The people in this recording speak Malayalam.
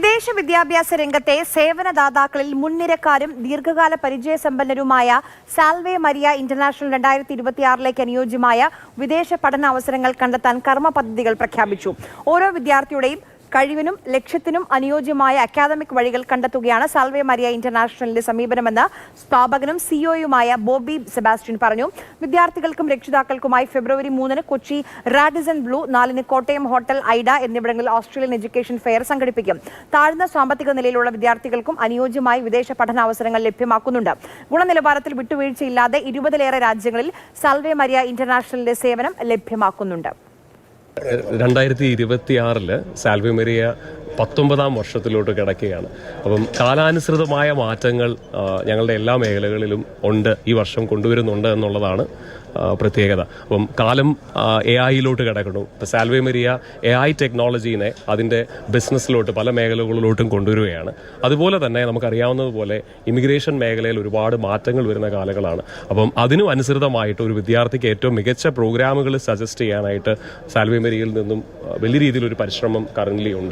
വിദേശ വിദ്യാഭ്യാസ രംഗത്തെ സേവനദാതാക്കളിൽ മുൻനിരക്കാരും ദീർഘകാല പരിചയസമ്പന്നരുമായ സാൽവേ മരിയ ഇന്റർനാഷണൽ രണ്ടായിരത്തി ഇരുപത്തിയാറിലേക്ക് അനുയോജ്യമായ വിദേശ പഠന അവസരങ്ങൾ കണ്ടെത്താൻ കർമ്മ പദ്ധതികൾ പ്രഖ്യാപിച്ചു. ഓരോ വിദ്യാർത്ഥിയുടെയും കഴിവിനും ലക്ഷ്യത്തിനും അനുയോജ്യമായ അക്കാദമിക് വഴികൾ കണ്ടെത്തുകയാണ് സാൽവേ മരിയ ഇന്റർനാഷണലിന്റെ സമീപനമെന്ന് സ്ഥാപകനും സിഒയുമായ ബോബി സെബാസ്റ്റ്യൻ പറഞ്ഞു. വിദ്യാർത്ഥികൾക്കും രക്ഷിതാക്കൾക്കുമായി ഫെബ്രുവരി മൂന്നിന് കൊച്ചി റാഡിസൺ ബ്ലൂ നാലിന് കോട്ടയം ഹോട്ടൽ ഐഡ എന്നിവിടങ്ങളിൽ ഓസ്ട്രേലിയൻ എഡ്യൂക്കേഷൻ ഫെയർ സംഘടിപ്പിക്കും. താഴ്ന്ന സാമ്പത്തിക നിലയിലുള്ള വിദ്യാർത്ഥികൾക്കും അനുയോജ്യമായി വിദേശ പഠനാവസരങ്ങൾ ലഭ്യമാക്കുന്നുണ്ട്. ഗുണനിലവാരത്തിൽ വിട്ടുവീഴ്ചയില്ലാതെ ഇരുപതിലേറെ രാജ്യങ്ങളിൽ സാൽവേ മരിയ ഇന്റർനാഷണലിന്റെ സേവനം ലഭ്യമാക്കുന്നുണ്ട്. രണ്ടായിരത്തി ഇരുപത്തി ആറിൽ സാൽവിമെറിയ പത്തൊമ്പതാം വർഷത്തിലോട്ട് കിടക്കുകയാണ്. അപ്പം കാലാനുസൃതമായ മാറ്റങ്ങൾ ഞങ്ങളുടെ എല്ലാ മേഖലകളിലും ഉണ്ട് ഈ വർഷം കൊണ്ടുവരുന്നുണ്ട് എന്നുള്ളതാണ് പ്രത്യേകത. അപ്പം കാലം എ ഐയിലോട്ട് കിടക്കുന്നു. ഇപ്പം സാൽവേമെറിയ എ ഐ ടെക്നോളജീനെ അതിന്റെ ബിസിനസ്സിലോട്ട് പല മേഖലകളിലോട്ടും കൊണ്ടുവരികയാണ്. അതുപോലെ തന്നെ നമുക്കറിയാവുന്നതുപോലെ ഇമിഗ്രേഷൻ മേഖലയിൽ ഒരുപാട് മാറ്റങ്ങൾ വരുന്ന കാലങ്ങളാണ്. അപ്പം അതിനും അനുസൃതമായിട്ട് ഒരു വിദ്യാർത്ഥിക്ക് ഏറ്റവും മികച്ച പ്രോഗ്രാമുകൾ സജസ്റ്റ് ചെയ്യാനായിട്ട് സാൽവേമെറിയയിൽ നിന്നും വലിയ രീതിയിലൊരു പരിശ്രമം കറന്റ്ലി ഉണ്ട്.